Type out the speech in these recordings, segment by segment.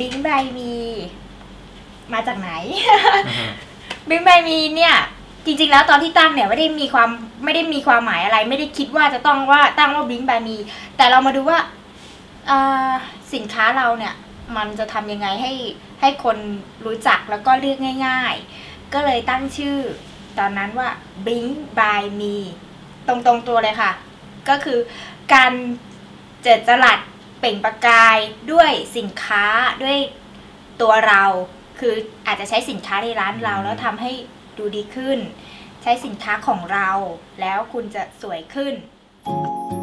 บิงไบมีมาจากไหน บิงไบมีเนี่ยจริงๆแล้วตอนที่ตั้งเนี่ยไม่ได้มีความไม่ได้มีความหมายอะไร ไม่ได้คิดว่าจะต้องว่าตั้งว่าบิงไบมี แต่เรามาดูว่าอ่าสินค้าเราเนี่ย มันจะทำยังไงให้ให้คนรู้จักแล้วก็เรียกง่าย ๆ ก็เลยตั้งชื่อ ตอนนั้นว่า Bing by Me ตรงตรงๆตัวเลยค่ะ ก็คือการเจิดจรัส เปล่งประกายด้วยสินค้าด้วยตัวเรา คืออาจจะใช้สินค้าในร้านเรา แล้วทำให้ดูดีขึ้น ใช้สินค้าของเรา แล้วคุณจะสวยขึ้นห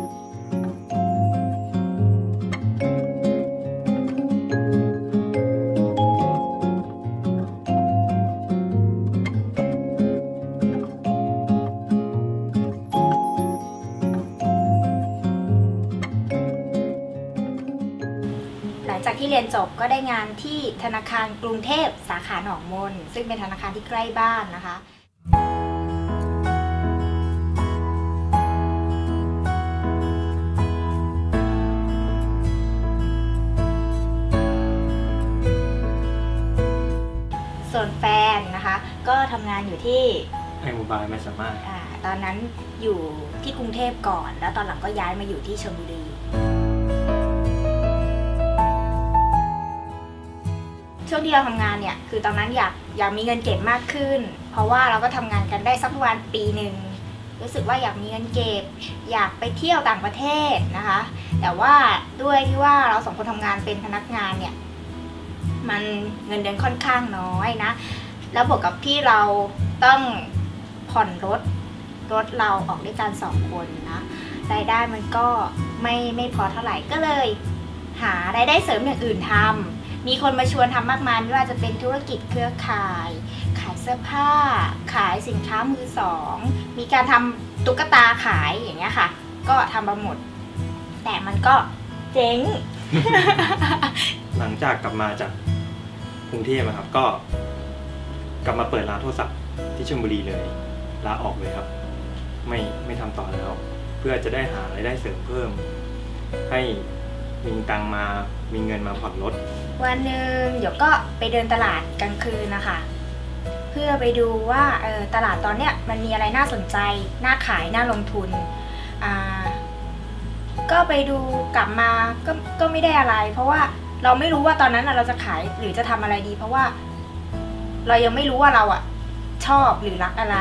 ยนจบก็ได้งานที่ธนาคารกรุงเทพสาขาหนองมน ซึ่งเป็นธนาคารที่ใกล้บ้านนะคะ ส่วนแฟนนะคะ ก็ทำงานอยู่ที่ไอ้โมบายไม่สามารถอาตอนนั้นอยู่ที่กรุงเทพก่อน แล้วตอนหลังก็ย้ายมาอยู่ที่ชลบุรี ช่วงที่เราทำงานเนี่ย คือตอนนั้นอยากอยากมีเงินเก็บมากขึ้น เพราะว่าเราก็ทำงานกันได้สักประมาณปีหนึ่งรู้สึกว่าอยากมีเงินเก็บ อยากไปเที่ยวต่างประเทศนะคะ แต่ว่าด้วยที่ว่าเราสองคนทำงานเป็นพนักงานเนี่ย มันเงินเดือนค่อนข้างน้อยนะ แล้วบวกกับที่เราต้องผ่อนรถรถเราออกด้วยกันสองคนนะรายได้มันก็ไม่ไม่พอเท่าไหร่ก็เลย หารายได้เสริมอย่างอื่นทำ มีคนมาชวนทำมากมายไม่ว่าจะเป็นธุรกิจเครือข่าย ขายเสื้อผ้า ขายสินค้ามือสอง มีการทำตุ๊กตาขายอย่างเงี้ยค่ะ ก็ทำมาหมด แต่มันก็เจ๊ง หลังจากกลับมาจากกรุงเทพอะครับ ก็กลับมาเปิดร้านโทรศัพท์ที่ชลบุรีเลยลาออกเลยครับ ไม่ไม่ทำต่อแล้ว เพื่อจะได้หารายได้เสริมเพิ่ม ให้มีตังมามีเงินมาผ่อนรถ วันหนึ่งเดี๋ยวก็ไปเดินตลาดกลางคืนนะคะ เพื่อไปดูว่าเออตลาดตอนเนี้ยมันมีอะไรน่าสนใจ น่าขาย น่าลงทุนอ่าก็ไปดูกลับมาก็ก็ไม่ได้อะไร เพราะว่าเราไม่รู้ว่าตอนนั้นเราจะขายหรือจะทำอะไรดี เพราะว่า เรายังไม่รู้ว่าเราอะชอบหรือรักอะไร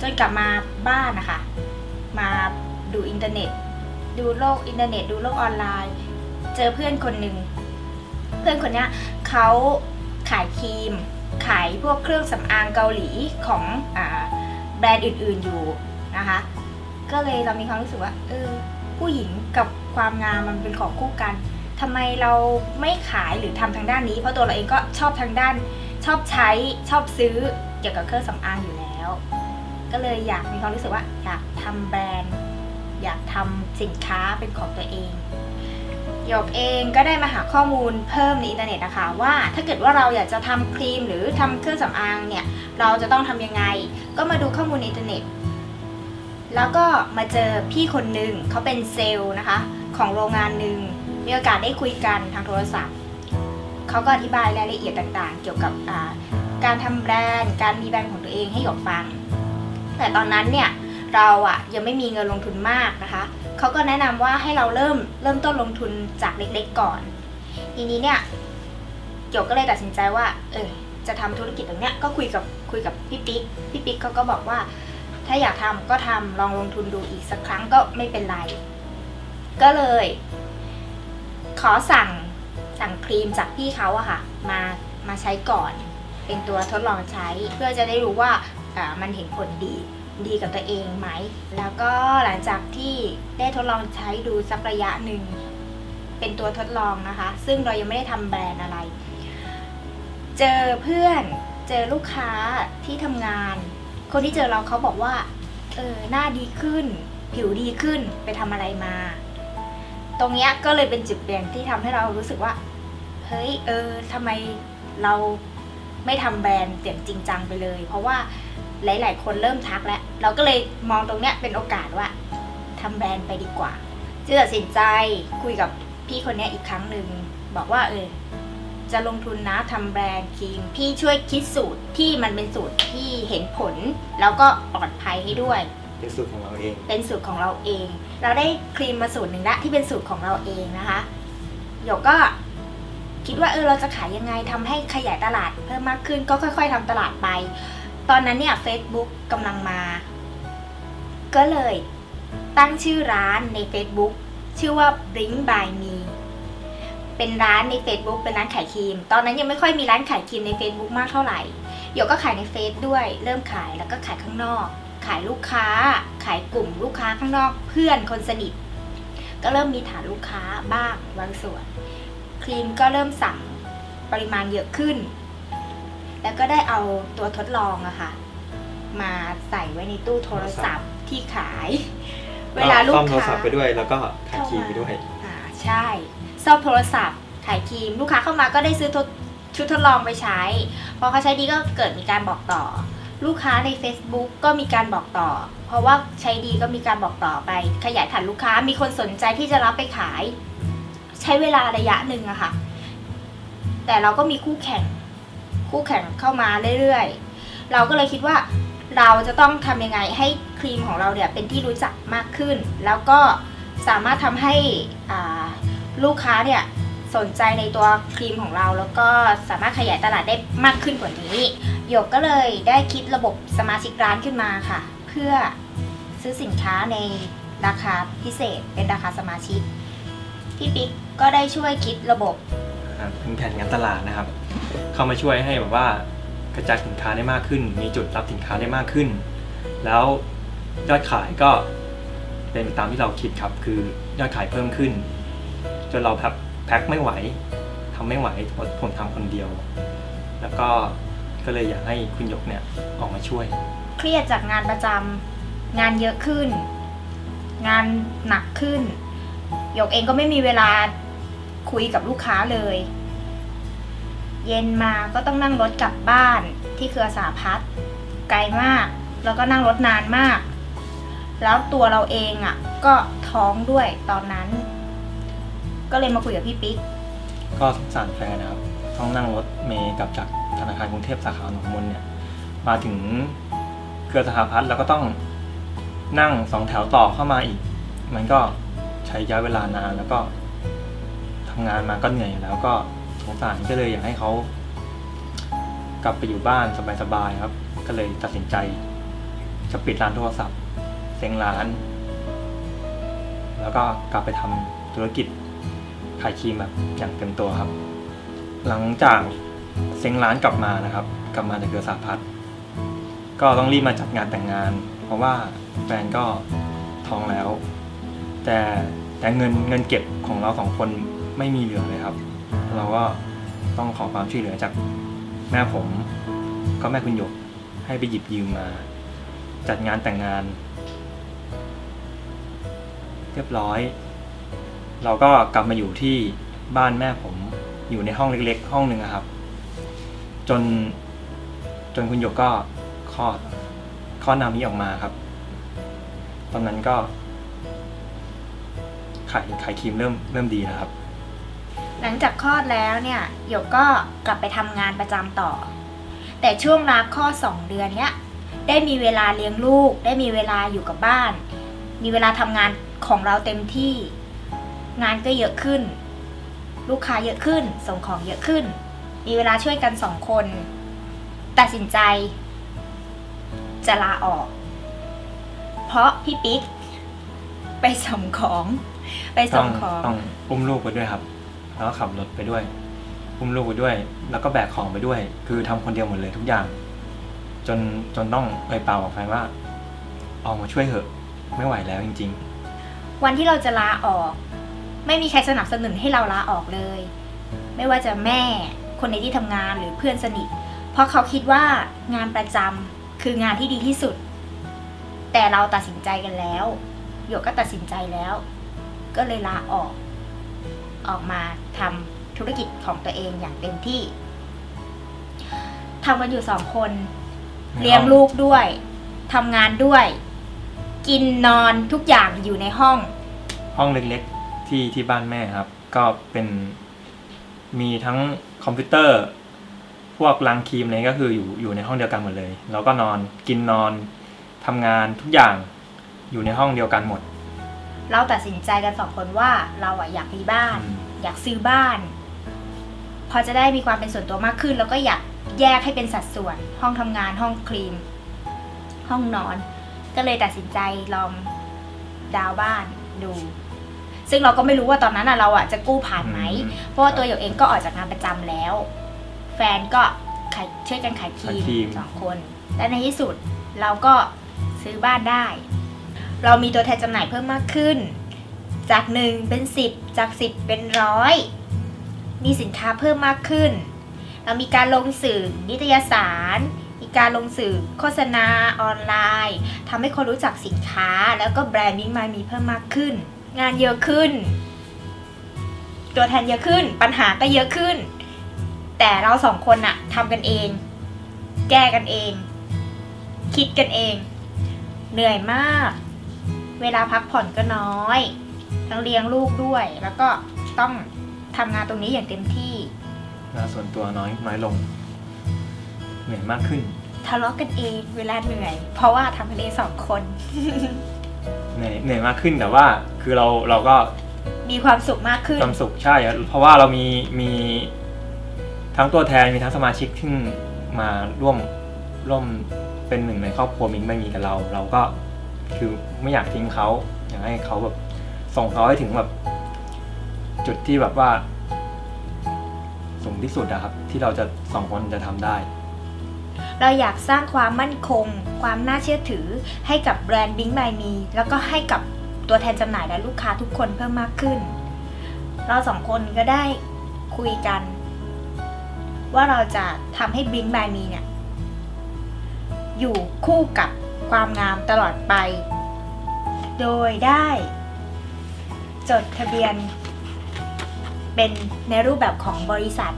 จนกลับมาบ้านนะคะ มาดูอินเทอร์เน็ต ดูโลกอินเทอร์เน็ต ดูโลกออนไลน์ เจอเพื่อนคนหนึ่ง เพื่อนคนนี้เขาขายครีม ขายพวกเครื่องสำอางเกาหลีของอแบรนด์อื่นๆอยู่นะคะ ก็เลยเรามีความรู้สึกว่าเออผู้หญิงกับความงามมันเป็นของคู่กันทำไมเราไม่ขายหรือทำทางด้านนี้ เพราะตัวเราเองก็ชอบทางด้านชอบใช้ชอบซื้อเกี่ยวกับเครื่องสำอางอยู่แล้ว ก็เลยอยากมีความรู้สึกว่าอยากทำแบรนด์ อยากทำสินค้าเป็นของตัวเอง หยกเองก็ได้มาหาข้อมูลเพิ่มในอินเทอร์เน็ตนะคะ ว่าถ้าเกิดว่าเราอยากจะทำครีมหรือทำเครื่องสำอางเนี่ยเราจะต้องทำยังไง ก็มาดูข้อมูลในอินเทอร์เน็ต แล้วก็มาเจอพี่คนหนึ่งเขาเป็นเซลล์นะคะ ของโรงงานหนึ่งมีโอกาสได้คุยกันทางโทรศัพท์เขาก็อธิบายรายละเอียดต่างๆ เกี่ยวกับการทำแบรนด์การมีแบรนด์ของตัวเองให้หยกฟัง แต่ตอนนั้นเนี่ยเราอะยังไม่มีเงินลงทุนมากนะคะ เขาก็แนะนำว่าให้เราเริ่มเริ่มต้นลงทุนจากเล็กๆก่อน ทีนี้เนี่ยหยกก็เลยตัดสินใจว่า เออจะทำธุรกิจตรงเนี้ยก็คุยกับคุยกับพี่ปิ๊กพี่ปิ๊กเขาก็บอกว่า ถ้าอยากทำก็ทำลองลงทุนดูอีกสักครั้งก็ไม่เป็นไร ก็เลย ขอสั่งสั่งครีมจากพี่เขาอะค่ะ มามาใช้ก่อน เป็นตัวทดลองใช้เพื่อจะได้รู้ว่าอ่ามันเห็นผลดี ดีกับตัวเองไหม แล้วก็หลังจากที่ได้ทดลองใช้ดูสักระยะหนึ่ง เป็นตัวทดลองนะคะ ซึ่งเรายังไม่ได้ทำแบรนด์อะไร เจอเพื่อนเจอลูกค้าที่ทำงาน คนที่เจอเราเขาบอกว่า เออหน้าดีขึ้น ผิวดีขึ้นไปทำอะไรมา ตรงเนี้ยก็เลยเป็นจุดเปลี่ยนที่ทำให้เรารู้สึกว่า เฮ้ย เออทำไมเราไม่ทำแบรนด์อย่างจริงจังไปเลย เพราะว่า หลาย ๆ คนเริ่มทักแล้ว เราก็เลยมองตรงเนี้ยเป็นโอกาสว่าทำแบรนด์ไปดีกว่าจึงตัดสินใจคุยกับพี่คนเนี้ยอีกครั้งหนึ่งบอกว่าเออจะลงทุนนะทำแบรนด์ครีม พี่ช่วยคิดสูตรที่มันเป็นสูตรที่เห็นผล แล้วก็ปลอดภัยให้ด้วย เป็นสูตรของเราเอง เป็นสูตรของเราเอง เราได้ครีมมาสูตรหนึ่งละที่เป็นสูตรของเราเองนะคะหยกก็คิดว่าเออเราจะขายยังไงทำให้ขยายตลาดเพิ่มมากขึ้นก็ค่อย ๆทำตลาดไป ตอนนั้นเนี่ย Facebook กำลังมา ก็เลยตั้งชื่อร้านใน Facebook ชื่อว่า Blink by Me เป็นร้านใน Facebook เป็นร้านขายครีม ตอนนั้นยังไม่ค่อยมีร้านขายครีมใน Facebook มากเท่าไหร่หยก็ขายในเฟซด้วย เริ่มขายแล้วก็ขายข้างนอก ขายลูกค้า ขายกลุ่มลูกค้าข้างนอกเพื่อนคนสนิท ก็เริ่มมีฐานลูกค้าบ้างบางส่วน ครีมก็เริ่มสั่งปริมาณเยอะขึ้น แล้วก็ได้เอาตัวทดลองอะค่ะ มาใส่ไว้ในตู้โทรศัพท์ที่ขาย เวลาลูกซ่อมโทรค้าศัพท์ไปด้วย แล้วก็ขายครีมไปด้วยอ่าใช่ซ่อมโทรศัพท์ขายครีม ลูกค้าเข้ามาก็ได้ซื้อทดชุดทดลองไปใช้ พอเขาใช้ดีก็เกิดมีการบอกต่อ ลูกค้าใน Facebook ก็มีการบอกต่อ เพราะว่าใช้ดีก็มีการบอกต่อไป ขยายฐานลูกค้ามีคนสนใจที่จะรับไปขาย ใช้เวลาระยะหนึ่งอะค่ะ แต่เราก็มีคู่แข่ง คู่แข่งเข้ามาเรื่อยๆ เราก็เลยคิดว่าเราจะต้องทำยังไงให้ครีมของเราเนี่ยเป็นที่รู้จักมากขึ้น แล้วก็สามารถทำให้อ่าลูกค้าเนี่ยสนใจในตัวครีมของเรา แล้วก็สามารถขยายตลาดได้มากขึ้นกว่านี้หยกก็เลยได้คิดระบบสมาชิกร้านขึ้นมาค่ะ เพื่อซื้อสินค้าในราคาพิเศษเป็นราคาสมาชิก พี่ปิ๊กก็ได้ช่วยคิดระบบครับเป็นแผนงานตลาดนะครับ เข้ามาช่วยให้แบบว่ากระจายสินค้าได้มากขึ้น มีจุดรับสินค้าได้มากขึ้น แล้วยอดขายก็เป็นไปตามที่เราคิดครับ คือยอดขายเพิ่มขึ้น จนเราแพ็คแพ็คไม่ไหวทำไม่ไหวเพราะผมทำคนเดียว แล้วก็ก็เลยอยากให้คุณหยกเนี่ยออกมาช่วย เครียดจากงานประจำงานเยอะขึ้น งานหนักขึ้นหยกเองก็ไม่มีเวลาคุยกับลูกค้าเลย เย็นมาก็ต้องนั่งรถกลับบ้านที่เครือสาพัฒน์ไกลมาก แล้วก็นั่งรถนานมาก แล้วตัวเราเองอะ่ะ ก็ท้องด้วยตอนนั้น ก็เลยมาคุยกับพี่ปิ๊ก ก็สงสารแฟนนะครับ ต้องนั่งรถเมล์กลับจากธนาคารกรุงเทพสาขาหนองมนเนี่ย มาถึงเครือสหพัฒน์แล้วก็ต้องนั่งสองแถวต่อเข้ามาอีก มันก็ใช้ระยะเวลานานแล้วก็ทำงานมาก็เหนื่อยอยู่แล้วก็ สงสารก็เลยอยากให้เขากลับไปอยู่บ้านสบายๆครับ ก็เลยตัดสินใจ จะปิดร้านโทรศัพท์เซ็งร้าน แล้วก็กลับไปทำธุรกิจขายครีมแบบอย่างเต็มตัวครับ หลังจากเซ็งร้านกลับมานะครับ กลับมาในเครือสาพัฒน์ก็ต้องรีบมาจัดงานแต่งงาน เพราะว่าแฟนก็ท้องแล้ว แต่แต่เงินเงินเก็บของเราสองคนไม่มีเหลือเลยครับ เราก็ต้องขอความช่วยเหลือจากแม่ผมก็แม่คุณหยกให้ไปหยิบยืมมา จัดงานแต่งงาน เรียบร้อย เราก็กลับมาอยู่ที่บ้านแม่ผมอยู่ในห้องเล็กๆ ห้องหนึ่งครับ จนจนคุณหยกก็คลอดคลอดนามิออกมาครับ ตอนนั้นก็ขายขายครีมเริ่มเริ่มดีแล้วครับ หลังจากคลอดแล้วเนี่ยหยกก็กลับไปทำงานประจำต่อ แต่ช่วงรับคลอดสองเดือนเนี้ยได้มีเวลาเลี้ยงลูก ได้มีเวลาอยู่กับบ้าน มีเวลาทำงานของเราเต็มที่ งานก็เยอะขึ้น ลูกค้าเยอะขึ้น ส่งของเยอะขึ้น มีเวลาช่วยกันสองคน ตัดสินใจ จะลาออก เพราะพี่ปิ๊กไปส่งของ ไปส่งของ ต้องอุ้มลูกไปด้วยครับ แล้วก็ขับรถไปด้วยอุ้มลูกไปด้วย แล้วก็แบกของไปด้วย คือทำคนเดียวหมดเลยทุกอย่าง จนจนต้องเอ่ยปากบอกแฟนว่าออกมาช่วยเถอะ ไม่ไหวแล้วจริงวันที่เราจะลาออก ไม่มีใครสนับสนุนให้เราลาออกเลย ไม่ว่าจะแม่คนในที่ทำงานหรือเพื่อนสนิท เพราะเขาคิดว่างานประจำคืองานที่ดีที่สุด แต่เราตัดสินใจกันแล้วหยกก็ตัดสินใจแล้ว ก็เลยลาออก ออกมาทำธุรกิจของตัวเองอย่างเต็มที่ทำกันอยู่สองคนๆเลี้ยงลูกด้วยทำงานด้วย กินนอนทุกอย่างอยู่ในห้อง ห้องเล็กๆที่ที่บ้านแม่ครับ ก็เป็นมีทั้งคอมพิวเตอร์ พวกรังครีมอะไรก็คืออยู่อยู่ในห้องเดียวกันหมดเลย แล้วก็นอนกินนอนทำงานทุกอย่างอยู่ในห้องเดียวกันหมด เราตัดสินใจกันสองคนว่าเราอะอยากมีบ้านอืมอยากซื้อบ้าน พอจะได้มีความเป็นส่วนตัวมากขึ้น แล้วก็อยากแยกให้เป็นสัดส่วน ห้องทำงานห้องคลีนห้องนอน ก็เลยตัดสินใจลองดาวน์บ้านดู ซึ่งเราก็ไม่รู้ว่าตอนนั้นอะเราอะจะกู้ผ่านไหมอืเพราะว่าตัวหยกเองก็ออกจากงานประจำแล้ว แฟนก็ขายช่วยกันขายครีขายครีมมสองคน และในที่สุดเราก็ซื้อบ้านได้ เรามีตัวแทนจำหน่ายเพิ่มมากขึ้น จากหนึ่งเป็นสิบจากสิบเป็นร้อยมีสินค้าเพิ่มมากขึ้น เรามีการลงสื่อนิตยสาร มีการลงสื่อโฆษณาออนไลน์ทำให้คนรู้จักสินค้าแล้วก็แบรนด์มิ้งมามีเพิ่มมากขึ้น งานเยอะขึ้น ตัวแทนเยอะขึ้น ปัญหาก็เยอะขึ้น แต่เราสองคนอะทำกันเอง แก้กันเอง คิดกันเอง เหนื่อยมาก เวลาพักผ่อนก็น้อย ทั้งเลี้ยงลูกด้วย แล้วก็ต้องทำงานตรงนี้อย่างเต็มที่เวลาส่วนตัวน้อยน้อยลง เหนื่อยมากขึ้น ทะเลาะกันเองเวลาเหนื่อย เพราะว่าทำกันเองสองคนเหนื่อยเหนื่อยมากขึ้นแต่ว่าคือเราเราก็มีความสุขมากขึ้นความสุขใช่ เพราะว่าเรามีมีทั้งตัวแทนมีทั้งสมาชิกที่มาร่วมร่วมเป็นหนึ่งในครอบครัวมิงไม่มีกับเรา เราก็ คือไม่อยากทิ้งเขาอยากให้เขาแบบส่งเขาให้ถึงแบบ จุดที่แบบว่า สูงที่สุดอะครับ ที่เราจะสองคนจะทำได้ เราอยากสร้างความมั่นคง ความน่าเชื่อถือให้กับแบรนด์บิง by มีแล้วก็ให้กับตัวแทนจำหน่ายและลูกค้าทุกคนเพิ่มมากขึ้น เราสองคนก็ได้คุยกัน ว่าเราจะทำให้บิง by มีเนี่ย อยู่คู่กับ ความงามตลอดไป โดยได้ จดทะเบียน เป็นในรูปแบบของบริษัท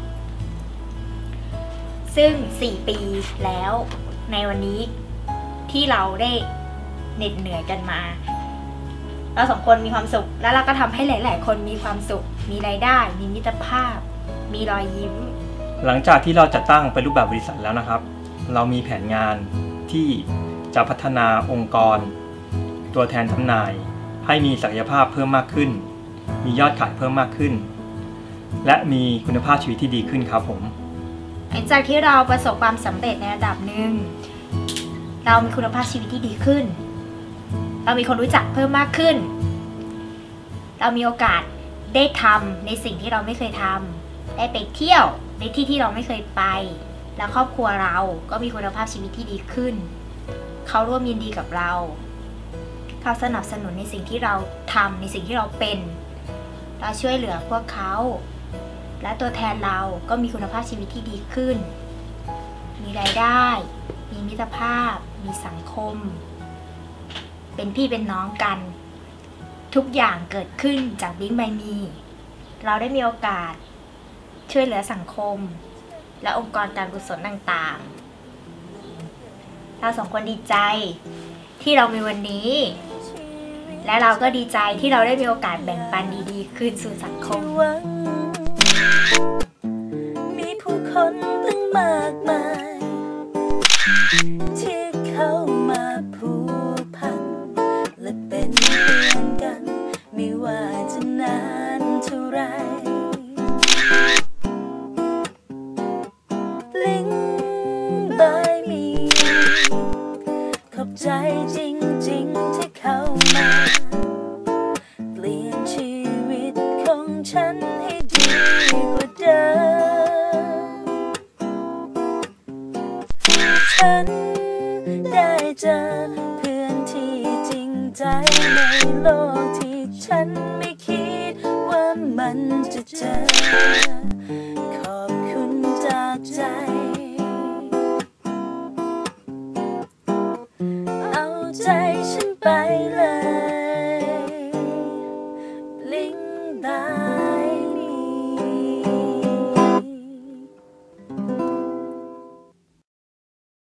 ซึ่ง 4 ปีแล้วในวันนี้ที่เราได้เหน็ดเหนื่อยกันมา เราสองคนมีความสุข แล้วเราก็ทำให้หลาย ๆ คนมีความสุข มีรายได้ มีมิตรภาพ มีรอยยิ้ม หลังจากที่เราจัดตั้งเป็นรูปแบบบริษัทแล้วนะครับ เรามีแผนงานที่ จะพัฒนาองค์กร ตัวแทนจำหน่าย ให้มีศักยภาพเพิ่มมากขึ้น มียอดขายเพิ่มมากขึ้น และมีคุณภาพชีวิตที่ดีขึ้นครับผมหลังจากที่เราประสบความสำเร็จในระดับหนึ่งเรามีคุณภาพชีวิตที่ดีขึ้น เรามีคนรู้จักเพิ่มมากขึ้น เรามีโอกาสได้ทำในสิ่งที่เราไม่เคยทำได้ไปเที่ยวในที่ที่เราไม่เคยไป แล้วครอบครัวเราก็มีคุณภาพชีวิตที่ดีขึ้น เขาร่วมยินดีกับเรา เขาสนับสนุนในสิ่งที่เราทำในสิ่งที่เราเป็น เราช่วยเหลือพวกเขา และตัวแทนเราก็มีคุณภาพชีวิตที่ดีขึ้น มีรายได้ มีมิตรภาพ มีสังคม เป็นพี่เป็นน้องกัน ทุกอย่างเกิดขึ้นจากบิ๊กไบมี เราได้มีโอกาส ช่วยเหลือสังคม และองค์กรการกุศลต่างๆ เราสองคนดีใจที่เรามีวันนี้ และเราก็ดีใจที่เราได้มีโอกาสแบ่งปันดีๆ คืนสู่สังคมมีผู้คน เจอเพื่อนที่จริงใจในโลกที่ฉันไม่คิดว่ามันจะเจอ